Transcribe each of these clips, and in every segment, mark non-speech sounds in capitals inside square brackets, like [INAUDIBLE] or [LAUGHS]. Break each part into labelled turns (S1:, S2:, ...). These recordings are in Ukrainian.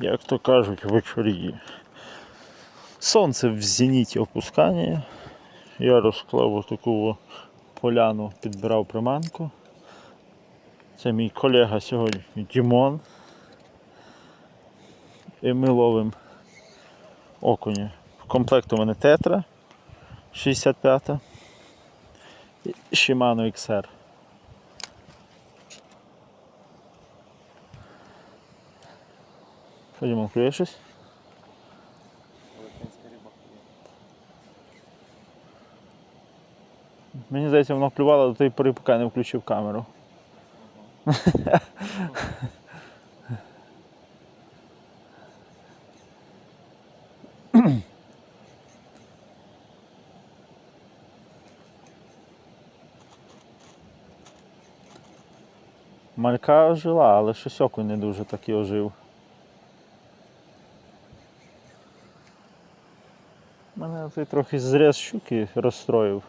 S1: як то кажуть, вечорі. Сонце в зеніті опускання. Я розклав отаку поляну, підбирав приманку. Це мій колега сьогодні Дімон. І ми ловимо окуня. В комплект у мене тетра 65 і Shimano XR. Що, Дімон, клює щось? Мені здається, воно клювало до тої пори, поки не включив камеру. Малька ожила, але щось окунь не дуже так і ожив. Цей трохи зріз щуки розстроїв.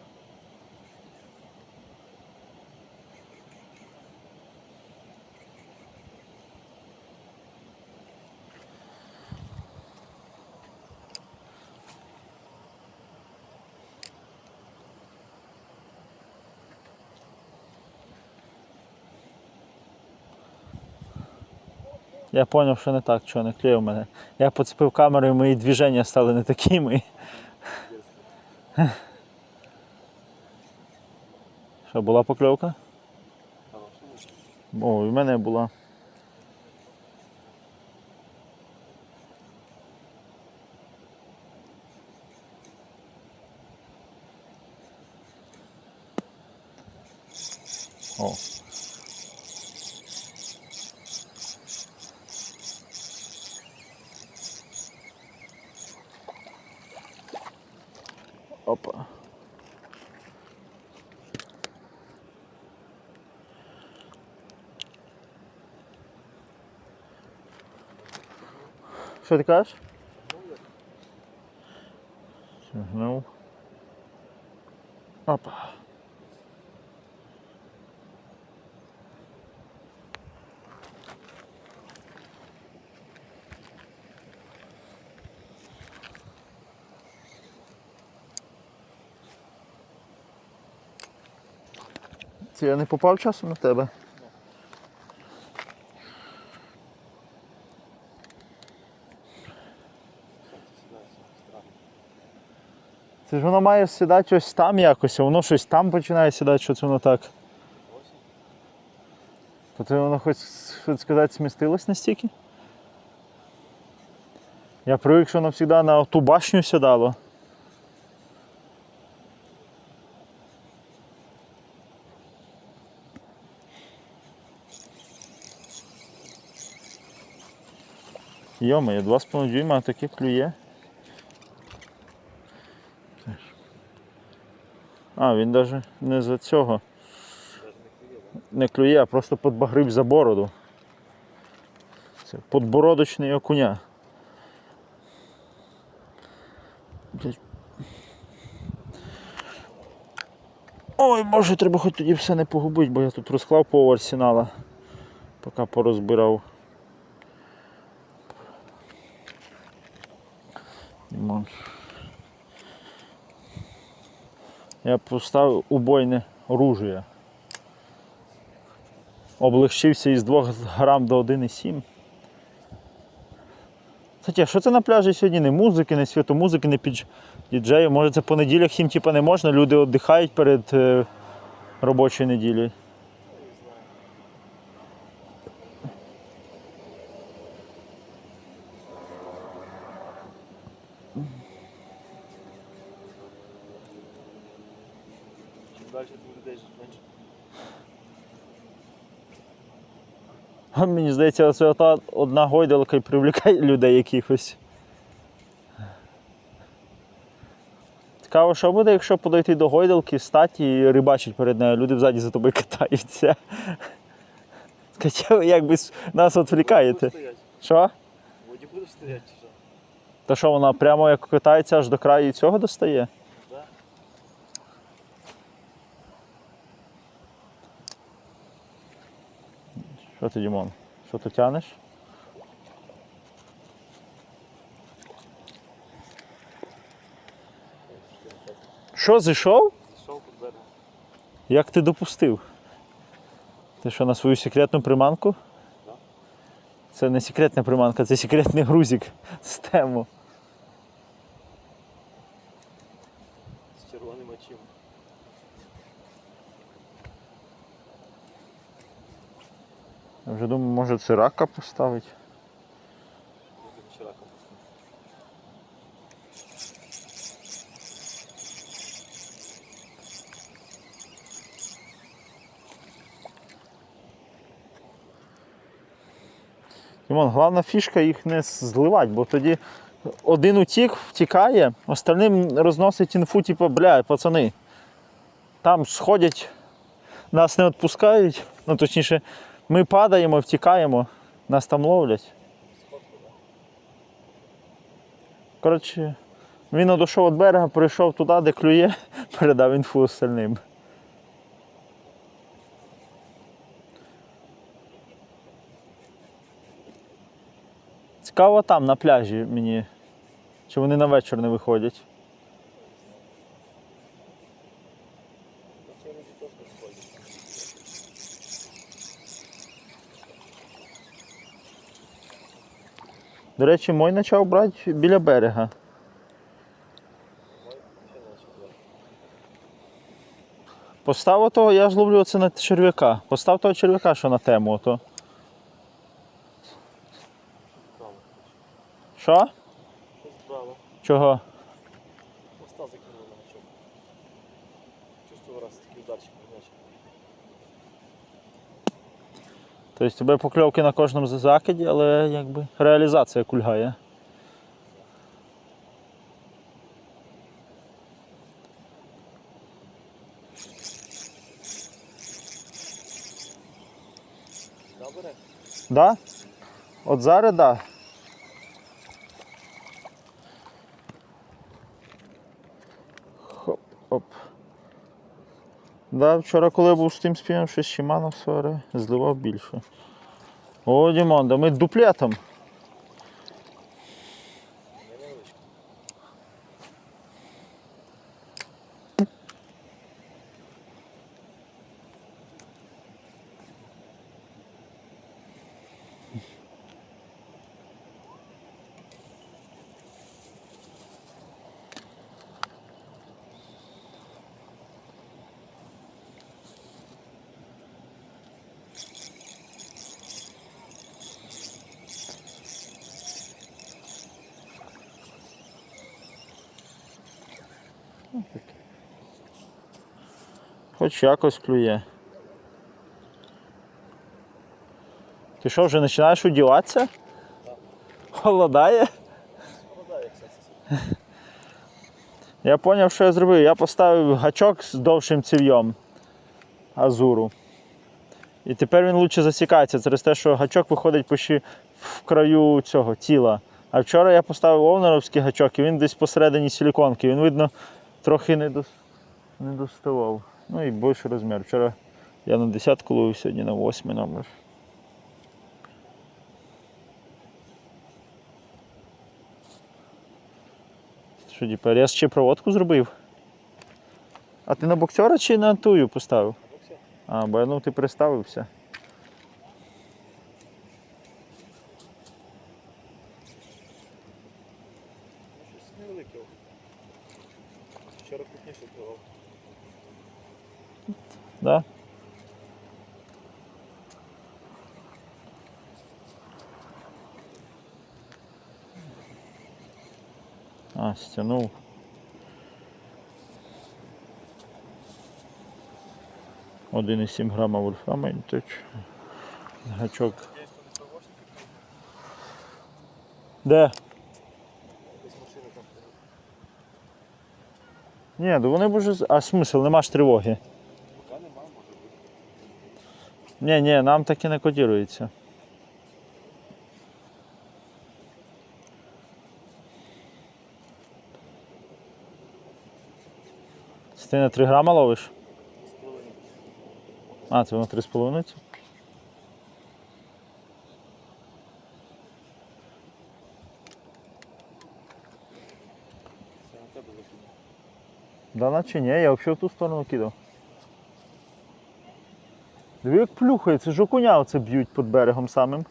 S1: Я зрозумів, що не так, що не клеїв мене. Я поцепив камеру і мої движення стали не такими. Що, була покльовка? О, в мене була. О. Що ти кажеш? Сигнал. Опа. Це я не попав часом на тебе? Це ж воно має сідати ось там якось, а воно щось там починає сідати, що це воно так. То це воно хоч, хоч сказати смістилось настільки? Я привик, що воно завжди на ту башню сідало. Йома, два з половиною дюйма, таке клює. А, він навіть не за цього. Не клює, а просто подбагрив за бороду. Це подбородочний окуня. Ой, може треба хоч тоді все не погубити, бо я тут розклав по арсенала, поки порозбирав. Димон. Я поставив убойне оружие. Облегчився із 2 грам до 1,7. Кстати, що це на пляжі сьогодні? Не музики, не світомузики, не під діджею. Може це по неділях їм типу, не можна, люди віддихають перед е, робочою неділею.
S2: Чим далі тим людей менше.
S1: А Мені здається, це одна гойдалка і привлікає людей якихось. Цікаво, що буде, якщо подойти до гойдалки, стати і рибачить перед нею, люди взаді за тобою катаються. Скажіть, як би нас відвлікаєте. Що?
S2: Воді будеш стояти чи що?
S1: Вона прямо як катається аж до краю цього достає? ти, Дімон? Що ти тянеш? Що, зійшов?
S2: Зійшов під берег.
S1: Як ти допустив? Ти що на свою секретну приманку? Це не секретна приманка, це секретний грузик з тему. Я вже думаю, може це рака поставити. Дімон, головна фішка їх не зливати, бо тоді один утік, втікає, остальним розносить інфу, типу, бля, пацани. Там сходять, нас не відпускають. Ну, точніше, ми падаємо, втікаємо, нас там ловлять. Коротше, він одійшов від берега, прийшов туди, де клює, [LAUGHS] передав інфу остальним. Цікаво там, на пляжі мені. Чи вони на вечір не виходять.
S2: Хоча вони теж не сходять.
S1: До речі, мой почав брати біля берега. Постав того, я ж ловлю оце на черв'яка. Постав того черв'яка, що на тему. Ото. Що? Чого? Тобто тебе покльовки на кожному закиді, але якби реалізація кульгає.
S2: Да, бере?
S1: Да? От зараз да. Хоп, оп. Да, вчора, коли був з тим співом, щось Шиманов свари, зливав більше. О, Дімон, да ми дуплетом. Хоч якось клює. Ти що, вже починаєш удіватися? Холодає?
S2: Як це.
S1: Я зрозумів, що я зробив. Я поставив гачок з довшим ців'єм азуру. І тепер він краще засікається через те, що гачок виходить почти в краю цього тіла. А вчора я поставив овнеровський гачок і він десь посередині силіконки. Він, видно, трохи не доставав. Ну і більший розмір. Вчора я на 10 ловив, сьогодні на 8 номер. Що, тепер? я ще проводку зробив? А ти на боксера чи на тую поставив?
S2: Ну.
S1: А, бо я думав, ти приставився.
S2: Ну, щось невелике. Вчора крупніше пливав.
S1: Да? А, стянув. Один і сім грама вольфрама. Гачок. Де? Ні, то вони б уже. А смисл, нема ж тривоги.
S2: Поки нема, може бути.
S1: Ні, ні, нам таки не кодірується. Ти на 3 грама ловиш? А, це воно 3,5?
S2: Це на.
S1: Да наче ні, я взагалі в ту сторону кидав. Диви, як плюхає, це ж оце б'ють під берегом самим.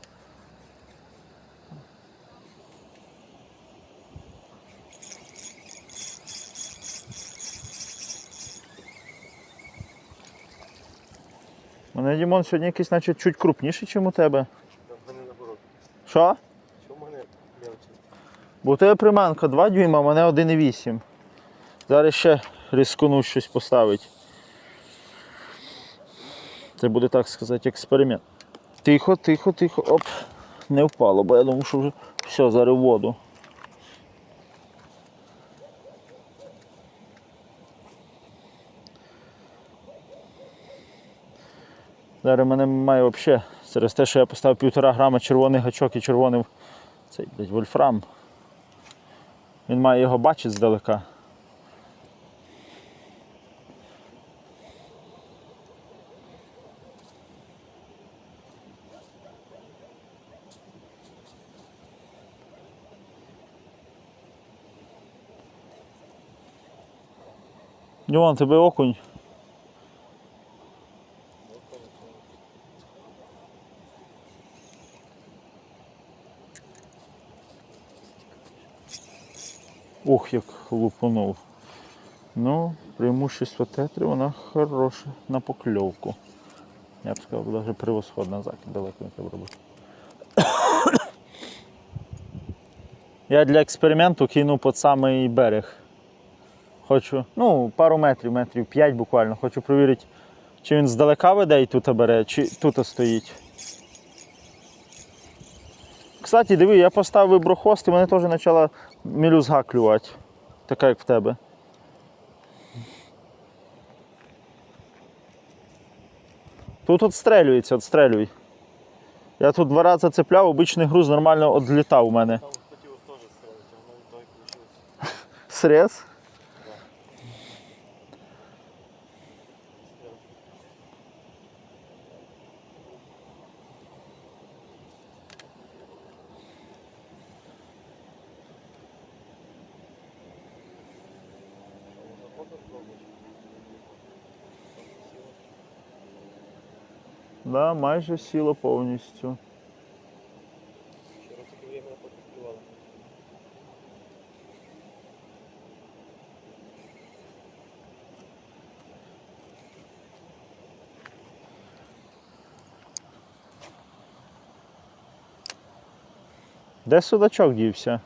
S1: У мене Дімон сьогодні якийсь наче чуть крупніший, ніж у тебе.
S2: В мене наоборот.
S1: Що?
S2: Чому в мене мелче?
S1: Бо у тебе приманка 2 дюйма, а мене 1,8. Зараз ще рискну щось поставити. Це буде, так сказати, експеримент. Тихо, тихо, тихо. Оп. Не впало, бо я думав, що вже все, зараз воду. Зараз мене має взагалі через те, що я поставив півтора грама червоний гачок і червоний цей блядь, вольфрам. Він має його бачити здалека. Дівон, тебе окунь. Ох, як лупанув. Ну, преимущество тетри, вона хороша на покльовку. Я б сказав, навіть превосходна закид, далеко не треба робити. Я для експерименту кинув під самий берег. Хочу, ну, пару метрів, метрів 5 буквально. Хочу перевірити, чи він здалека веде і тут бере, чи тут стоїть. Кстати, диви, я поставив виброхост і мене теж почала мілюзга клювати. Така як в тебе. Тут отстрелюється, отстрелюй. Я тут два рази цепляв, обичний груз нормально відлітав у мене.
S2: Там хотів теж ставити, а воно так вийшло.
S1: Срез. Да, майже сіло повністю. Де судачок дівся?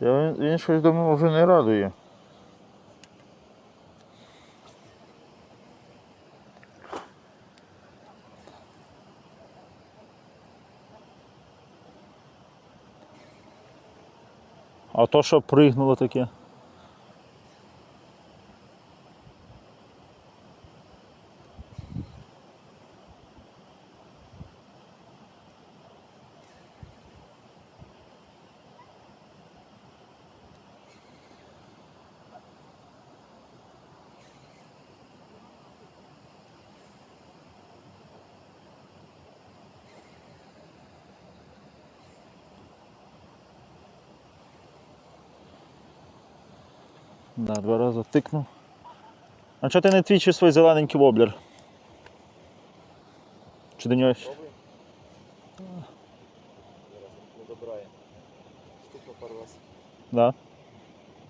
S1: Я, він, він щось думав вже не радує. То що пригнуло таке? Да, два рази тикнув. А чого ти не твічиш свій зелененький воблер? Чи до нього? Да.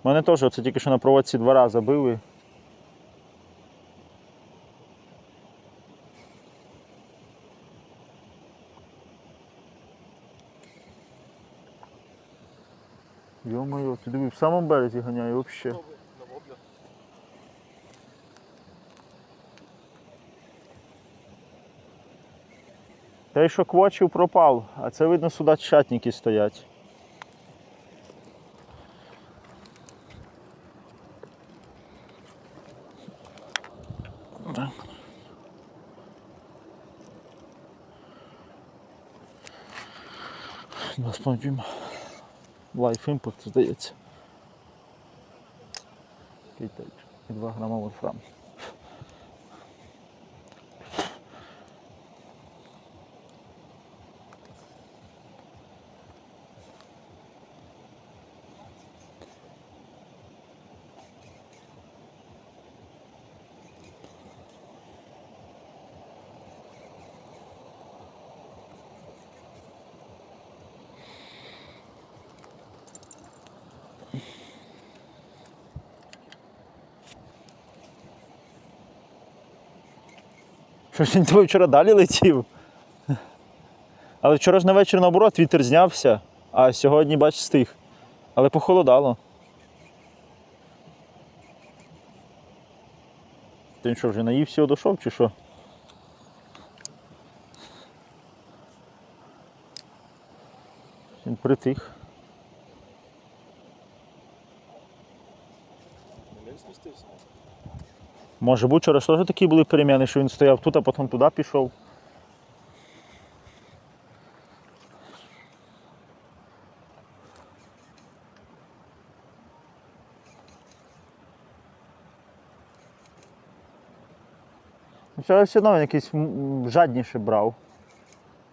S1: У мене теж оце тільки що на проводці два рази бив і. Йо-моє, ти диви, в самому березі ганяє взагалі.
S2: Пробуй на воблер.
S1: Той, що квочив, пропав, а це видно сюди чатники стоять. Так. Два спонжім. Life Import, здається. Який І 2 грама вольфрам. Що ж він тобі вчора далі летів? Але вчора ж на вечір наоборот вітер знявся, а сьогодні, бач, стих. Але похолодало. Ти що, вже наївся одійшов чи що? Він притих.
S2: Не він спустився.
S1: Може бути, вчора теж такі були переміни, що він стояв тут, а потім туди пішов. Вчора все одно він якийсь жадніше брав.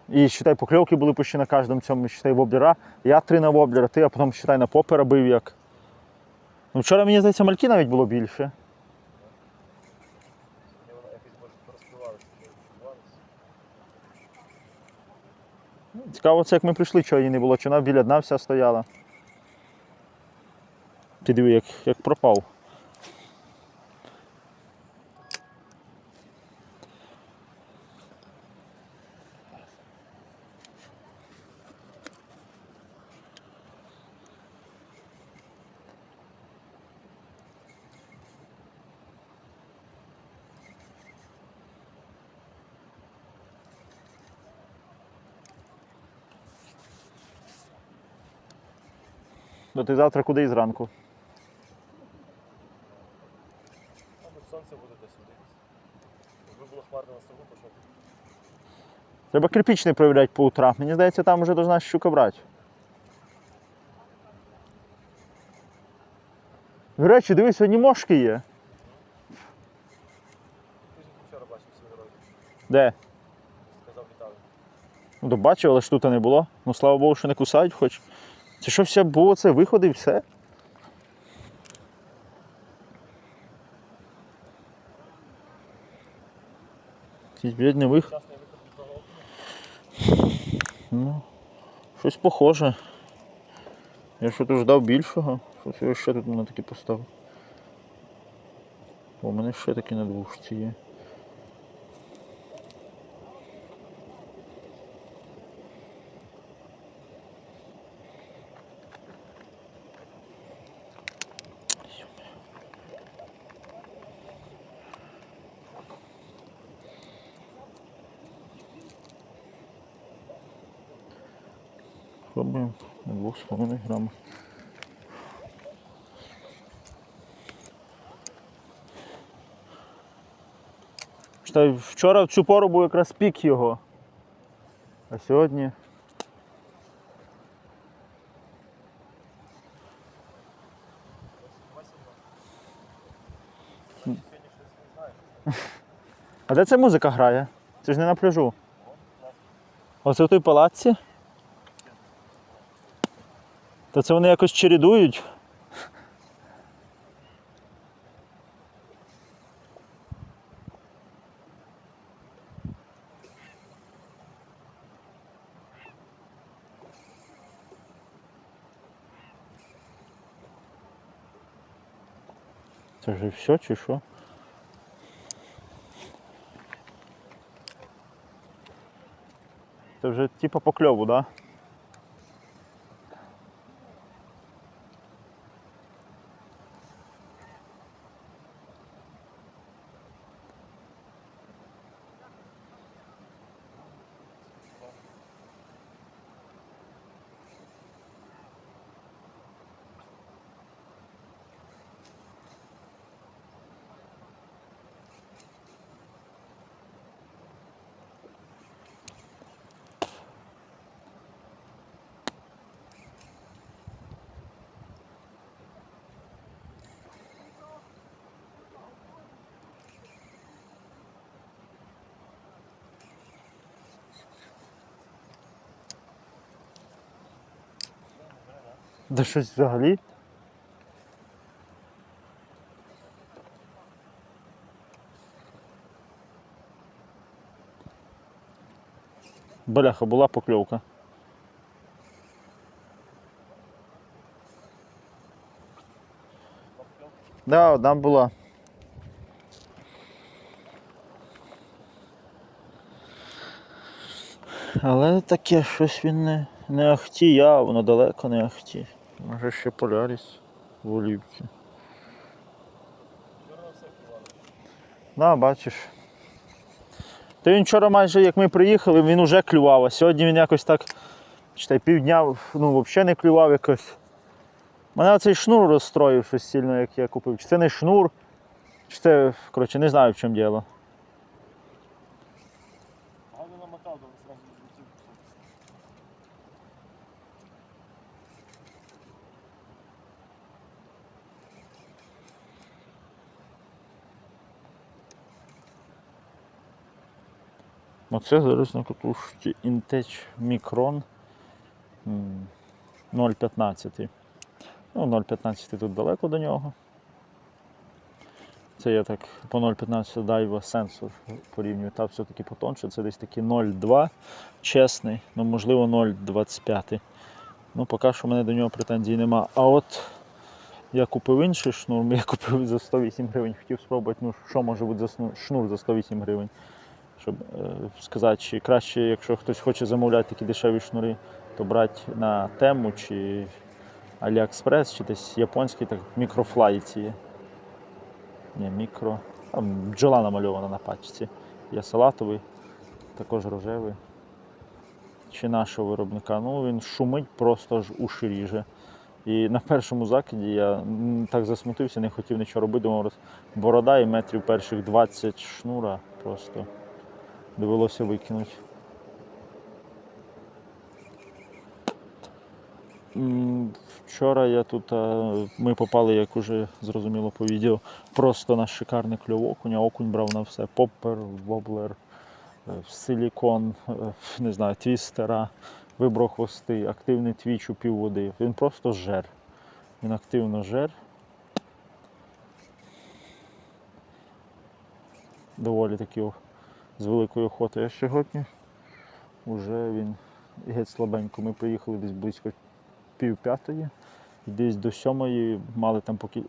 S1: І считай, покльовки були почти на кожному цьому, считай, воблера. Я три на воблера, ти, а потім считай, на попера бив як. Ну, вчора, мені здається, мальки навіть було більше.
S2: І вона якось може порозпливалася. розпливалася.
S1: Цікаво, це як ми прийшли, чого її не було, чи вона біля дна вся стояла. Ти диви, як, як пропав. Ти завтра куди і зранку?
S2: Сонце буде десь. Якби було хмарно на снігу, пішов.
S1: Треба кирпічний перевіряти по утрам. Мені здається, там вже должна щука брати. До речі, дивись, сьогодні мошки є.
S2: Ти ж їх вчора бачив всі дороги.
S1: Де?
S2: Сказав, літали.
S1: Ну, то бачив, але ж тут не було. Ну слава Богу, що не кусають хоч. Це що все було, це виходи і все. Якийсь, не виход. Ну, щось похоже. Я що тут ждав більшого. Щось я ще тут на таки поставив. О, у мене ще такі на двушці є. Пробуємо на 2,5 грамах. Читай, вчора в цю пору був якраз пік його. А сьогодні. А де ця музика грає? Це ж не на пляжу. Оце в той палаці? То це вони якось чередують. Це вже все чи що? Це вже типа по кльову, да? Да щось взагалі. Бляха, була покльовка. Да, одна була. Але таке щось він не, не ахті явно, далеко не ахті. Може ще поляріс в олівці. Да, бачиш. Та він вчора майже як ми приїхали, він уже клював, а сьогодні він якось так, читай, півдня ну, взагалі не клював якось. Мене цей шнур розстроїв щось сильно, як я купив. Чи це не шнур, чи це, коротше, не знаю в чому діло. Оце зараз на катушці Intech Micron 0,15. Ну, 0,15 тут далеко до нього. Це я так по 0,15 Daiwa сенсор порівнюю. Та все-таки потонше. Це десь такий 0,2 чесний, ну можливо 0,25. Ну, поки що в мене до нього претензій нема. А от я купив інший шнур, [LAUGHS] я купив за 108 гривень, хотів спробувати, ну, що може бути за шнур за 108 гривень щоб е, сказати, чи краще, якщо хтось хоче замовляти такі дешеві шнури, то брати на тему чи AliExpress, чи десь японський, так мікрофлай ці. Ні, мікро. Там бджола намальована на пачці. Є салатовий, також рожевий. Чи нашого виробника. Ну він шумить просто ж уші ріже. І на першому закиді я так засмутився, не хотів нічого робити, думав, борода і метрів перших 20 шнура просто довелося викинути. Вчора я тут, ми попали, як уже зрозуміло по відео, просто на шикарний кльов окуня. Окунь брав на все. Поппер, воблер, е, силікон, е, не знаю, твістера, вибрав хвости, активний твіч у півводи. Він просто жер. Він активно жер. Доволі таки о- з великою охотою. А сьогодні вже він геть слабенько. Ми приїхали десь близько пів п'ятої. Десь до сьомої мали там по, кіль...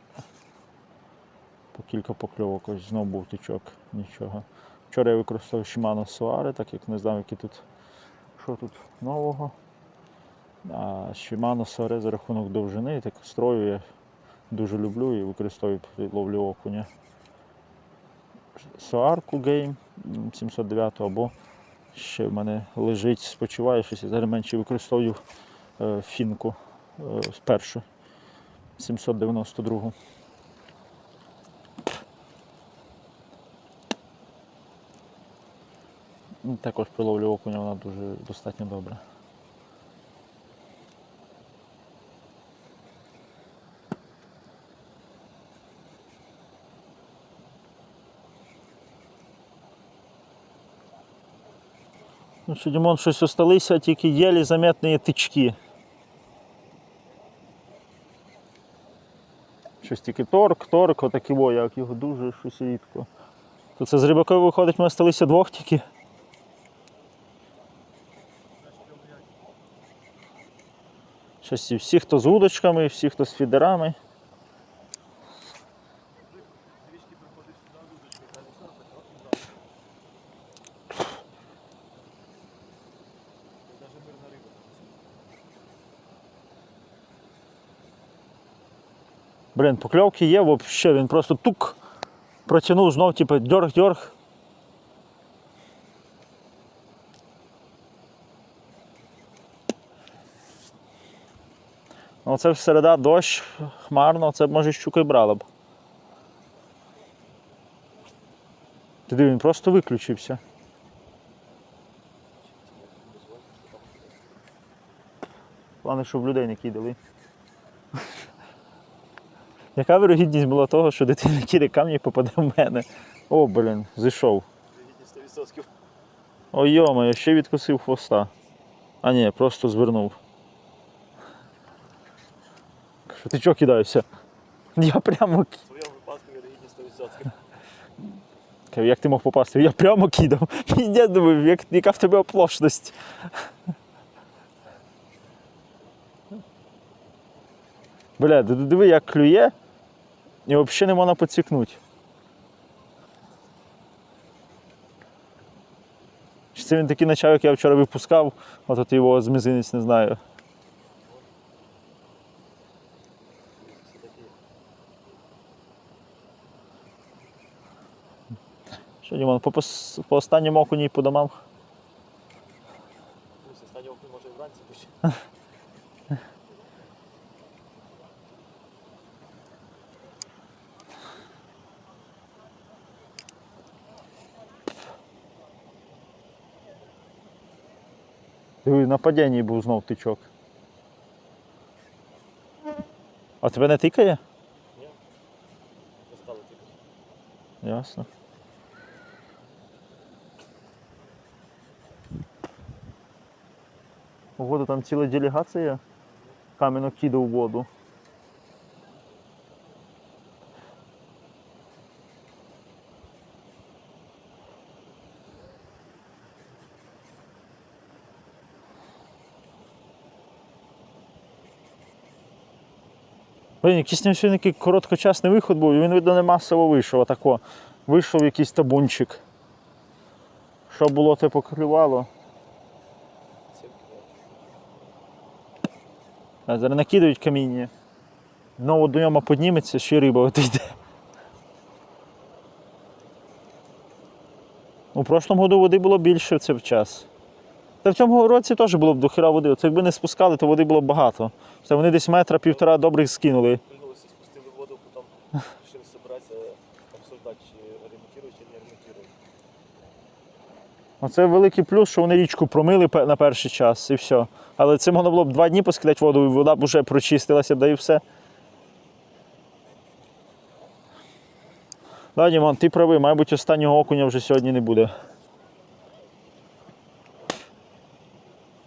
S1: по кілька покльовок. Ось знову був тичок, нічого. Вчора я використовував Shimano Soare, так як не знав, які тут, що тут нового. А Shimano Soare за рахунок довжини, так строю я дуже люблю і використовую при ловлі окуня. Соарку Game 709 або ще в мене лежить, спочиває щось, я зараз менше використовую е, фінку е, першу 792. Ну, Також приловлю окуня вона дуже достатньо добра. Що, Дімон, щось осталися тільки єлі заметні тички. Щось тільки торк, торк, отакі во, як його дуже щось рідко. То це з рибакою виходить, ми осталися двох тільки. Щось і всі, хто з удочками, всі, хто з фідерами.
S2: Трішки приходив сюди, дудочки, та не знаю, так от не знаю. Навіть мирна риба.
S1: Блін, покльовки є, взагалі, він просто тук протягнув знов, типу, дьорг-дьорг. Ну, це середа дощ, хмарно, це б, може щука й брала б. Ти він просто виключився. Головне, щоб людей не кидали. Яка вирогідність була того, що дитина киде камні попаде в мене? О, блін, зійшов.
S2: Вигідні 100%.
S1: Ой, йома, ще відкусив хвоста. А ні, просто звернув. Що ти чого кидаєшся? Я прямо
S2: В твоєму випадку вірогідність 100%.
S1: Кажу, Як ти мог попасти? Я прямо кидав. [LAUGHS] Я думаю, як, яка в тебе оплошність. Бля, диви, як клює, і взагалі не можна поцікнути. Чи це він такий почав, як я вчора випускав, от от його з мизинець не знаю. Що, Дімон, по, по останньому окуні і по домам?
S2: Ну, останнього окунь може і вранці бути. [LAUGHS]
S1: Диви, на падінні був знов тичок. А тебе не тикає?
S2: Ні? Стало тикати.
S1: Ясно. Угоду там ціла делегація. камінок кидав у воду. Блін, якийсь не сьогодні такий короткочасний виход був, і він, видно, не масово вийшов. Отако. Вийшов якийсь табунчик. Що було, те покривало. А зараз накидають каміння. Знову до ньому підніметься, ще риба отійде. У прошлому году води було більше в цей час. Та в цьому році теж було б дохера води. Оце якби не спускали, то води було б багато. Це вони десь метра півтора добрих скинули.
S2: Пильнулися, спустили воду, потім решили собратися, обсуждати, чи ремонтують, чи не ремонтують.
S1: Оце великий плюс, що вони річку промили на перший час і все. Але це можна було б два дні поскидати воду, і вода б вже прочистилася, да і все. Да, Дімон, ти правий, мабуть, останнього окуня вже сьогодні не буде.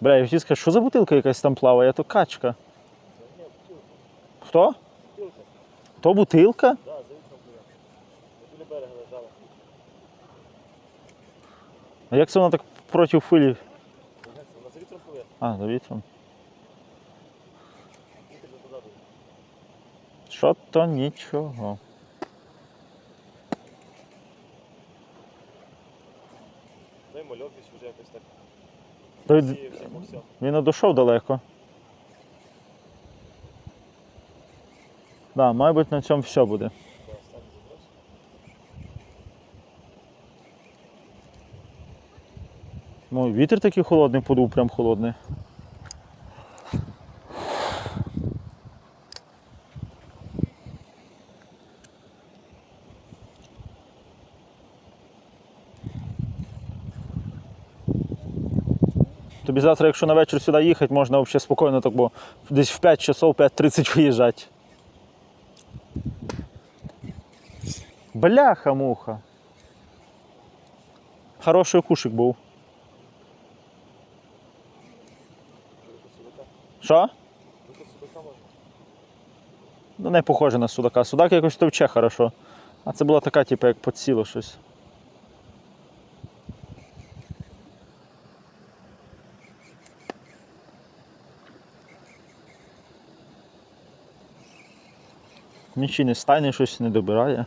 S1: Бля, я хотів сказати, що за бутилка якась там плаває, а то качка. Хто?
S2: Бутилка,
S1: То бутилка? А як це вона так проти хвилі?
S2: Вона за вітром пливе.
S1: А, за вітром. Що то нічого.
S2: Ну і вже якось так
S1: То. Він одійшов далеко. Да, мабуть, на цьому все буде. Ну, вітер такий холодний подув, прям холодний. Тобі завтра, якщо на вечір сюди їхати, можна взагалі спокійно, так, бо десь в 5 часов, 5.30 виїжджати. Бляха-муха. Хороший кушик був. Що? Ну, не похоже на судака. Судак якось товче хорошо. А це була така, типу, як подсіло щось. Нічий не стайне, щось не добирає.